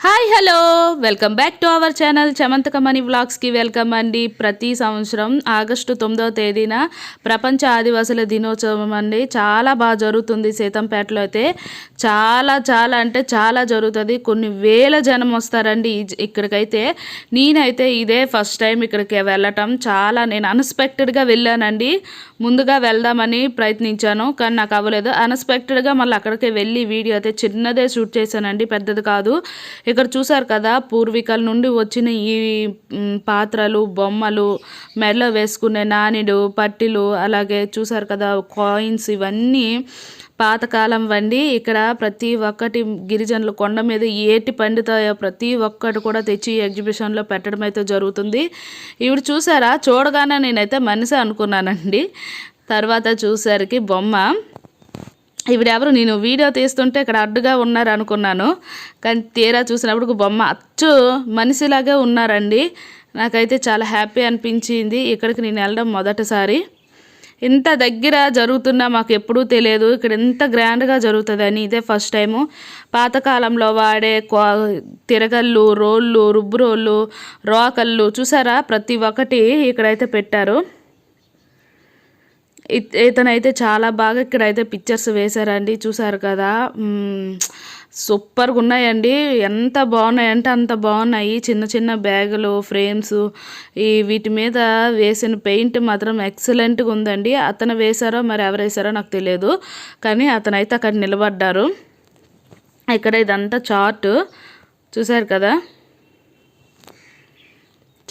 Hi hello. Welcome back to our channel Chamanthakamani వ్లాగ్స్కి welcome అండి. ప్రతి సంవత్సరం ఆగస్టు తొమ్మిదవ తేదీన ప్రపంచ ఆదివాసుల దినోత్సవం అండి. చాలా బాగా జరుగుతుంది సీతంపేటలో అయితే. చాలా చాలా అంటే చాలా జరుగుతుంది. కొన్ని వేల జనం వస్తారండి ఇక్కడికైతే. నేనైతే ఇదే ఫస్ట్ టైం ఇక్కడికి వెళ్ళటం. చాలా నేను అన్ఎక్స్పెక్టెడ్గా వెళ్ళానండి. ముందుగా వెళ్దామని ప్రయత్నించాను కానీ నాకు అవ్వలేదు. అన్ఎక్స్పెక్టెడ్గా మళ్ళీ అక్కడికి వెళ్ళి వీడియో అయితే చిన్నదే షూట్ చేశానండి. పెద్దది కాదు. ఇక్కడ చూసారు కదా పూర్వీకుల నుండి వచ్చిన ఈ పాత్రలు బొమ్మలు మెడలో వేసుకునే నాణిడు పట్టిలు అలాగే చూసారు కదా కాయిన్స్ ఇవన్నీ పాతకాలం వండి ఇక్కడ ప్రతి ఒక్కటి గిరిజనులు కొండ మీద ఏటి పండుతాయో ప్రతి ఒక్కటి కూడా తెచ్చి ఎగ్జిబిషన్లో పెట్టడం అయితే జరుగుతుంది. ఇవి చూసారా చూడగానే నేనైతే మనిషి అనుకున్నానండి. తర్వాత చూసరికి బొమ్మ. ఎవరు నేను వీడియో తీస్తుంటే ఇక్కడ అడ్డుగా ఉన్నారు అనుకున్నాను కానీ తీరా చూసినప్పుడు బొమ్మ అచ్చు మనిషిలాగే ఉన్నారండి. నాకైతే చాలా హ్యాపీ అనిపించింది. ఇక్కడికి నేను వెళ్ళడం మొదటిసారి. ఇంత దగ్గర జరుగుతున్నా మాకు ఎప్పుడూ తెలియదు. ఇక్కడ ఎంత గ్రాండ్గా జరుగుతుందని ఇదే ఫస్ట్ టైము. పాతకాలంలో వాడే క్వా తిరగళ్ళు రోళ్ళు రుబ్బు రోళ్ళు రోకళ్ళు చూసారా? ప్రతి ఒక్కటి ఇక్కడైతే పెట్టారు. ఇతనైతే చాలా బాగా ఇక్కడైతే పిక్చర్స్ వేశారండి. చూసారు కదా? సూపర్గా ఉన్నాయండి ఎంత బాగున్నాయంటే అంత బాగున్నాయి. చిన్న చిన్న బ్యాగులు ఫ్రేమ్స్ ఈ వీటి మీద వేసిన పెయింట్ మాత్రం ఎక్సలెంట్గా ఉందండి. అతను వేశారో మరి ఎవరు వేశారో నాకు తెలియదు. కానీ అతనైతే అక్కడ నిలబడ్డారు. ఇక్కడ ఇదంతా చార్ట్ చూసారు కదా?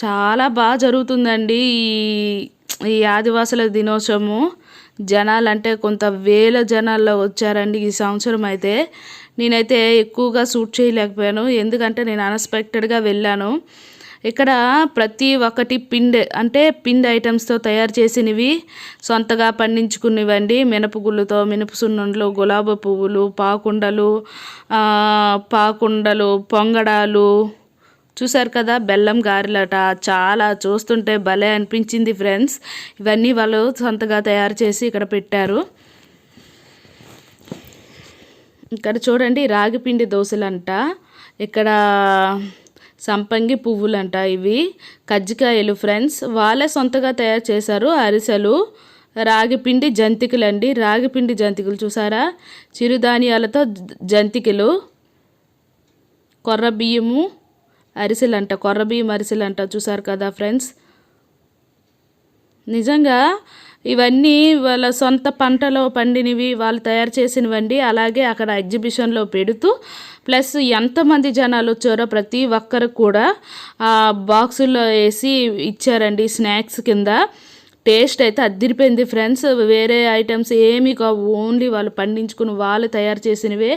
చాలా బాగా జరుగుతుందండి ఈ ఈ ఆదివాసుల దినోత్సవము జనాలు అంటే కొంత వేల జనాల్లో వచ్చారండి ఈ సంవత్సరం అయితే. నేనైతే ఎక్కువగా షూట్ చేయలేకపోయాను. ఎందుకంటే నేను అన్ఎక్స్పెక్టెడ్గా వెళ్ళాను. ఇక్కడ ప్రతి ఒక్కటి పిండి అంటే పిండి ఐటమ్స్తో తయారు చేసినవి సొంతగా పండించుకునేవండి. మినపగుళ్ళుతో మినప సున్నుండలు గులాబీ పువ్వులు పాకుండలు పాకుండలు పొంగడాలు చూసారు కదా బెల్లం గారెలట. చాలా చూస్తుంటే భలే అనిపించింది ఫ్రెండ్స్. ఇవన్నీ వాళ్ళు సొంతగా తయారు చేసి ఇక్కడ పెట్టారు. ఇక్కడ చూడండి రాగిపిండి దోశలంట. ఇక్కడ సంపంగి పువ్వులంట ఇవి. కజ్జికాయలు ఫ్రెండ్స్. వాళ్ళే సొంతగా తయారు చేశారు అరిసెలు రాగిపిండి జంతికలండి. రాగిపిండి జంతికలు చూసారా? చిరుధాన్యాలతో జ- జంతికలు కొర్ర బియ్యము అరిసెలంట కొర్రబియ్యం అరిసెలంట చూసారు కదా ఫ్రెండ్స్? నిజంగా ఇవన్నీ వాళ్ళ సొంత పంటలో పండినవి వాళ్ళు తయారు చేసినవండి. అలాగే అక్కడ ఎగ్జిబిషన్లో పెడుతూ ప్లస్ ఎంతమంది జనాలు వచ్చారో ప్రతి ఒక్కరికి కూడా ఆ బాక్సుల్లో వేసి ఇచ్చారండి స్నాక్స్ కింద. టేస్ట్ అయితే అద్దిరిపోయింది ఫ్రెండ్స్. వేరే ఐటమ్స్ ఏమీ కావు. ఓన్లీ వాళ్ళు పండించుకుని వాళ్ళు తయారు చేసినవే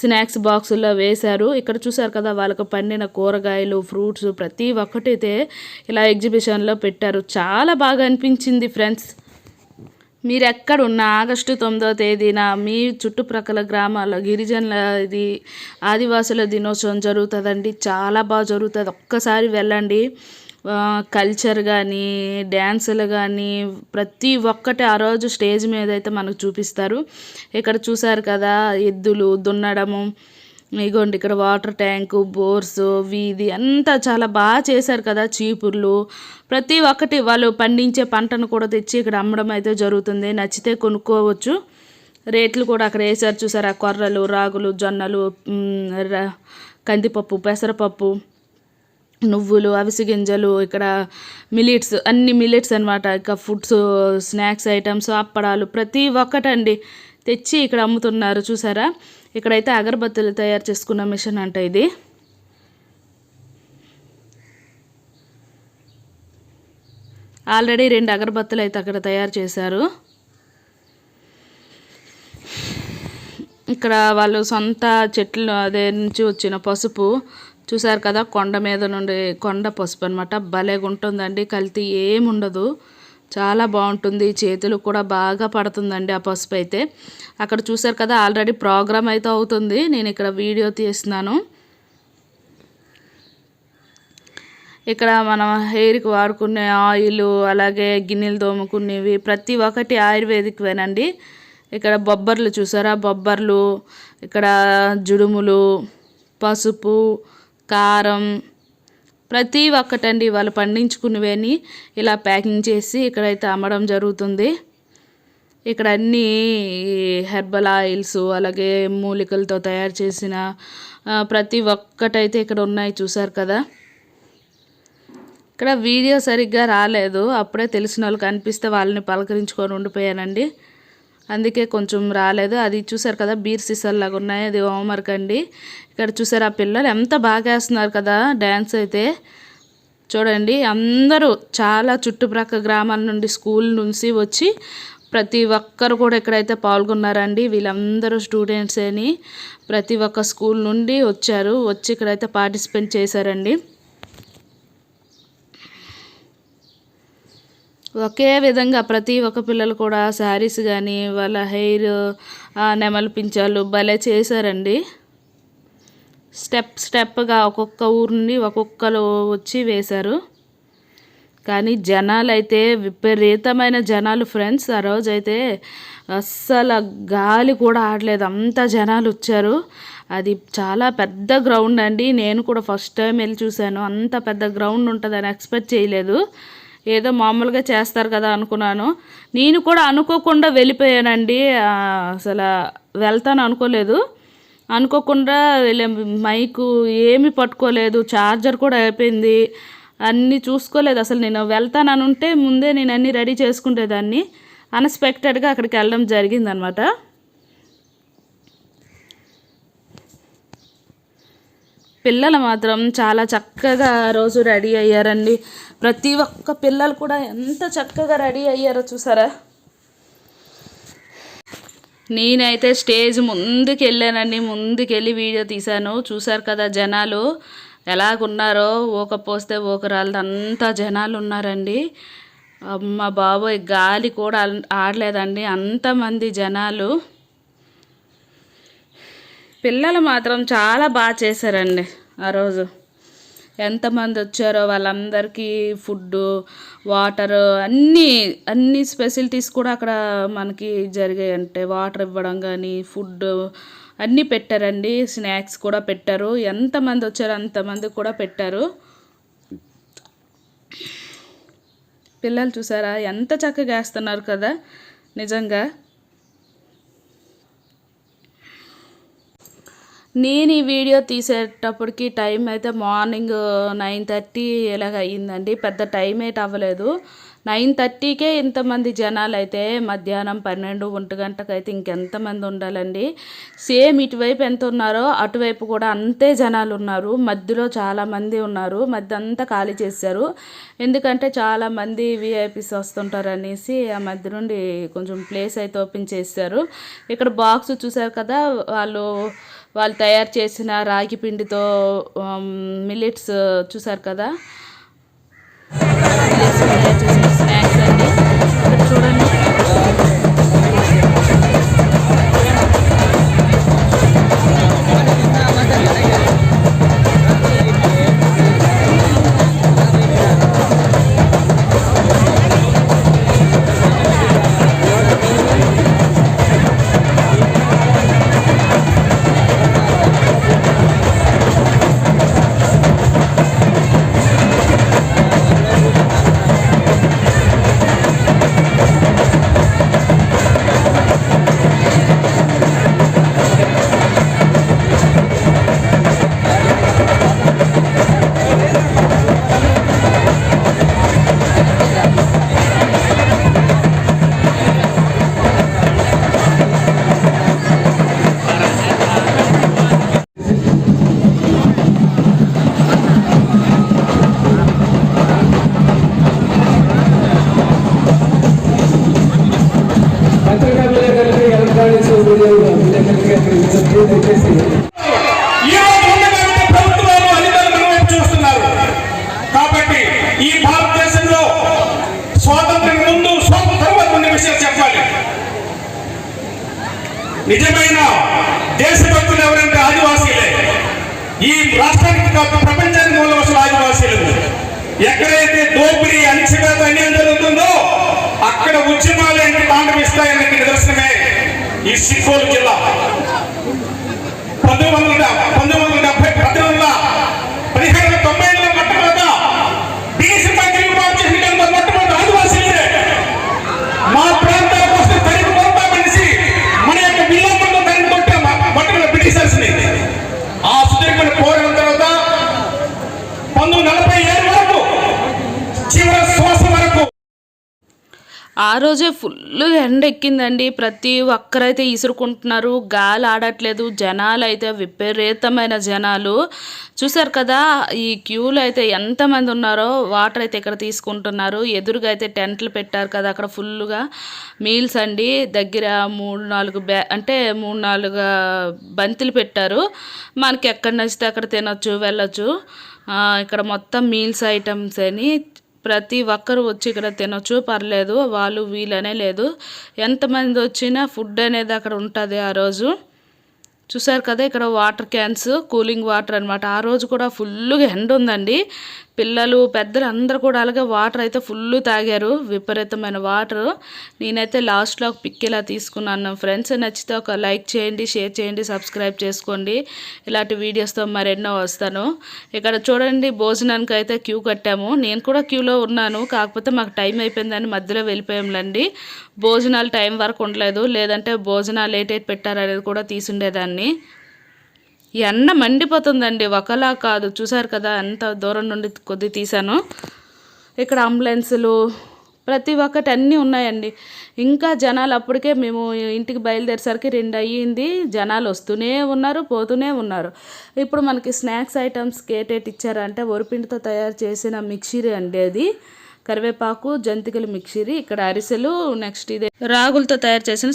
స్నాక్స్ బాక్సుల్లో వేశారు. ఇక్కడ చూసారు కదా వాళ్ళకి పండిన కూరగాయలు ఫ్రూట్స్ ప్రతి ఒక్కటైతే ఇలా ఎగ్జిబిషన్లో పెట్టారు. చాలా బాగా అనిపించింది ఫ్రెండ్స్. మీరు ఎక్కడున్న ఆగస్టు తొమ్మిదో తేదీన మీ చుట్టుప్రక్కల గ్రామాల్లో గిరిజనుల ఇది ఆదివాసుల దినోత్సవం జరుగుతుందండి. చాలా బాగా జరుగుతుంది. ఒక్కసారి వెళ్ళండి. కల్చర్ కానీ డ్యాన్సులు కానీ ప్రతి ఒక్కటి ఆ రోజు స్టేజ్ మీద అయితే మనకు చూపిస్తారు. ఇక్కడ చూసారు కదా ఎద్దులు దున్నడము ఇగోండి ఇక్కడ వాటర్ ట్యాంకు బోర్స్ వీధి అంతా చాలా బాగా చేశారు కదా చీపుర్లు. ప్రతి ఒక్కటి వాళ్ళు పండించే పంటను కూడా తెచ్చి ఇక్కడ అమ్మడం అయితే జరుగుతుంది. నచ్చితే కొనుక్కోవచ్చు. రేట్లు కూడా అక్కడ వేసారు చూసారు? ఆ కొర్రలు రాగులు జొన్నలు కందిపప్పు పెసరపప్పు. నువ్వులు అవిసి గింజలు ఇక్కడ మిలిట్స్ అన్ని మిలిట్స్ అన్నమాట. ఇక ఫుడ్స్ స్నాక్స్ ఐటమ్స్ అప్పడాలు ప్రతి ఒక్కటండి తెచ్చి ఇక్కడ అమ్ముతున్నారు. చూసారా? ఇక్కడైతే అగరబత్తులు తయారు చేసుకున్న మిషన్ అంట ఇది. ఆల్రెడీ రెండు అగరబత్తులు అయితే అక్కడ తయారు చేశారు. ఇక్కడ వాళ్ళు సొంత చెట్లు అదే నుంచి వచ్చిన పసుపు చూసారు కదా కొండ మీద నుండి కొండ పసుపు అనమాట భలేగా ఉంటుందండి కల్తీ ఏముండదు చాలా బాగుంటుంది చేతులు కూడా బాగా పడుతుందండి ఆ పసుపు అయితే. అక్కడ చూసారు కదా ఆల్రెడీ ప్రోగ్రామ్ అయితే అవుతుంది. నేను ఇక్కడ వీడియో తీస్తున్నాను. ఇక్కడ మనం హెయిర్కి వాడుకునే ఆయిల్ అలాగే గిన్నెలు తోముకునేవి ప్రతి ఒక్కటి ఆయుర్వేదిక్వేనండి. ఇక్కడ బొబ్బర్లు చూసారా? బొబ్బర్లు ఇక్కడ జుడుములు పసుపు కారం ప్రతి ఒక్కటండి వాళ్ళు పండించుకునేవని ఇలా ప్యాకింగ్ చేసి ఇక్కడైతే అమ్మడం జరుగుతుంది. ఇక్కడ అన్నీ హెర్బల్ ఆయిల్స్ అలాగే మూలికలతో తయారు చేసిన ప్రతి ఒక్కటైతే ఇక్కడ ఉన్నాయి చూసారు కదా. ఇక్కడ వీడియో సరిగ్గా రాలేదు అప్పుడే తెలిసిన వాళ్ళు కనిపిస్తే వాళ్ళని పలకరించుకొని ఉండిపోయానండి. అందుకే కొంచెం రాలేదు. అది చూసారు కదా బీర్ సీసాల్లాగా ఉన్నాయి. అది హోంవర్క్ అండి. ఇక్కడ చూసారు ఆ పిల్లలు. ఎంత బాగా వేస్తున్నారు కదా డ్యాన్స్ అయితే. చూడండి అందరూ చాలా చుట్టుప్రక్కల గ్రామాల నుండి స్కూల్ నుంచి వచ్చి ప్రతి ఒక్కరు కూడా ఇక్కడైతే పాల్గొన్నారండి. వీళ్ళందరూ స్టూడెంట్స్ అని ప్రతి ఒక్క స్కూల్ నుండి వచ్చారు. వచ్చి ఇక్కడైతే పార్టిసిపేట్ చేశారండి. ఒకే విధంగా ప్రతి ఒక్క పిల్లలు కూడా శారీస్ కానీ వాళ్ళ హెయిర్ నెమలి పించాలు భలే చేశారండి. స్టెప్ స్టెప్గా ఒక్కొక్క ఊరు నుండి ఒక్కొక్కరు వచ్చి వేశారు. కానీ జనాలు అయితే విపరీతమైన జనాలు ఫ్రెండ్స్. ఆ రోజు అయితే అస్సలు గాలి కూడా ఆడలేదు. అంత జనాలు వచ్చారు. అది చాలా పెద్ద గ్రౌండ్ అండి. నేను కూడా ఫస్ట్ టైం వెళ్ళి చూశాను. అంత పెద్ద గ్రౌండ్ ఉంటుందని ఎక్స్పెక్ట్ చేయలేదు. ఏదో మామూలుగా చేస్తారు కదా అనుకున్నాను. నేను కూడా అనుకోకుండా వెళ్ళిపోయానండి. అసలు వెళ్తాను అనుకోలేదు. అనుకోకుండా వెళ్ళే. మైకు ఏమీ పట్టుకోలేదు. ఛార్జర్ కూడా అయిపోయింది. అన్నీ చూసుకోలేదు. అసలు నేను వెళ్తానని ఉంటే ముందే నేను అన్నీ రెడీ చేసుకునేదాన్ని అన్ఎక్స్పెక్టెడ్గా అక్కడికి వెళ్ళడం జరిగిందనమాట. పిల్లలు మాత్రం చాలా చక్కగా రోజు రెడీ అయ్యారండి. ప్రతి ఒక్క పిల్లలు కూడా ఎంత చక్కగా రెడీ అయ్యారో చూసారా? నేనైతే స్టేజ్ ముందుకు వెళ్ళానండి వీడియో తీశాను. చూసారు కదా జనాలు ఎలాగున్నారో ఊక పోస్తే ఊక రాలదు జనాలు ఉన్నారండి. అమ్మ బాబోయ్ గాలి కూడా ఆడలేదండి. అంతమంది జనాలు. పిల్లలు మాత్రం చాలా బాగా చేశారండి ఆ రోజు. ఎంతమంది వచ్చారో వాళ్ళందరికీ ఫుడ్ వాటర్ అన్నీ అన్ని ఫెసిలిటీస్ కూడా అక్కడ మనకి జరిగాయి. అంటే వాటర్ ఇవ్వడం కానీ ఫుడ్ అన్నీ పెట్టారండి. స్నాక్స్ కూడా పెట్టారు. ఎంతమంది వచ్చారో అంతమంది కూడా పెట్టారు. పిల్లలు చూసారా? ఎంత చక్కగా వేస్తున్నారు కదా. నిజంగా నేను ఈ వీడియో తీసేటప్పటికి టైం అయితే మార్నింగ్ నైన్ థర్టీ ఇలాగ అయ్యిందండి. పెద్ద టైం అయితే అవ్వలేదు. నైన్ థర్టీకే ఇంతమంది జనాలు అయితే మధ్యాహ్నం పన్నెండు ఒంటి గంటకైతే ఇంకెంతమంది ఉండాలండి. సేమ్ ఇటువైపు ఎంత ఉన్నారో అటువైపు కూడా అంతే జనాలు ఉన్నారు. మధ్యలో చాలామంది ఉన్నారు. మధ్య అంతా ఖాళీ చేశారు. ఎందుకంటే చాలామంది వీఐపీస్ విఐపీస్ వస్తుంటారు అనేసి ఆ మధ్య నుండి కొంచెం ప్లేస్ అయితే ఓపెన్ చేశారు. ఇక్కడ బాక్స్ చూసారు కదా వాళ్ళు వాళ్ళు తయారు చేసిన రాగి పిండితో మిల్లెట్స్ చూసారు కదా? నిజమైన దేశభక్తులు ఎవరంటే ఆదివాసీలే. ఈ రాష్ట్రానికి కాదు ప్రపంచానికి మూల అసలు ఆదివాసీలు. ఎక్కడైతే దోపిడీ అణిచివేత అన్యాయం జరుగుతుందో అక్కడ ఉద్యమాలు ఏంటి తాండవిస్తాయని నిదర్శనమే ఈ సిక్కోలు జిల్లా. పంతొమ్మిది వందల పంతొమ్మిది రోజే ఫుల్ ఎండ ఎక్కిందండి. ప్రతి ఒక్కరైతే ఇసురుకుంటున్నారు. గాలి ఆడట్లేదు. జనాలు అయితే విపరీతమైన జనాలు. చూసారు కదా ఈ క్యూలో అయితే ఎంతమంది ఉన్నారో వాటర్ అయితే ఇక్కడ తీసుకుంటున్నారు. ఎదురుగా అయితే టెంట్లు పెట్టారు కదా అక్కడ ఫుల్గా మీల్స్ అండి. దగ్గర మూడు నాలుగు బ్యా అంటే మూడు నాలుగు బంతులు పెట్టారు. మనకి ఎక్కడ నచ్చితే అక్కడ తినొచ్చు వెళ్ళొచ్చు. ఇక్కడ మొత్తం మీల్స్ ఐటమ్స్ అని ప్రతి ఒక్కరు వచ్చి ఇక్కడ తినొచ్చు పర్లేదు వాళ్ళు వీలనే లేదు. ఎంతమంది వచ్చినా ఫుడ్ అనేది అక్కడ ఉంటుంది ఆ రోజు. చూసారు కదా ఇక్కడ వాటర్ క్యాన్స్ కూలింగ్ వాటర్ అన్నమాట. ఆ రోజు కూడా ఫుల్గా ఎండ ఉందండి. పిల్లలు పెద్దలు అందరూ కూడా అలాగే వాటర్ అయితే ఫుల్ తాగారు. విపరీతమైన వాటర్ నేనైతే లాస్ట్లో ఒక పిక్ ఇలా తీసుకున్నాను. ఫ్రెండ్స్ నచ్చితే ఒక లైక్ చేయండి షేర్ చేయండి సబ్స్క్రైబ్ చేసుకోండి. ఇలాంటి వీడియోస్తో మరెన్నో వస్తాను. ఇక్కడ చూడండి భోజనానికి అయితే క్యూ కట్టాము. నేను కూడా క్యూలో ఉన్నాను. కాకపోతే మాకు టైం అయిపోయిందని మధ్యలో వెళ్ళిపోయాంలేండి భోజనాలు టైం వరకు ఉండలేదు. లేదంటే భోజనాలు లేట్ ఎయిట్ పెట్టారనేది కూడా తీసుండేదాన్ని ఈ ఎండ మండిపోతుందండి. ఒకలా కాదు. చూసారు కదా ఎంత దూరం నుండి కొద్ది తీసాను ఇక్కడ అంబులెన్సులు ప్రతి ఒక్కటి అన్నీ ఉన్నాయండి. ఇంకా జనాలు అప్పటికే మేము ఇంటికి బయలుదేరేసరికి రెండు అయ్యింది. జనాలు వస్తూనే ఉన్నారు పోతూనే ఉన్నారు. ఇప్పుడు మనకి స్నాక్స్ ఐటమ్స్ కేటేట్ ఇచ్చారంటే వరిపిండితో తయారు చేసిన మిక్చరీ అండి అది. కరివేపాకు జంతికలు మిక్సీ ఇక్కడ అరిసెలు నెక్స్ట్ ఇదే రాగులతో తయారు చేసిన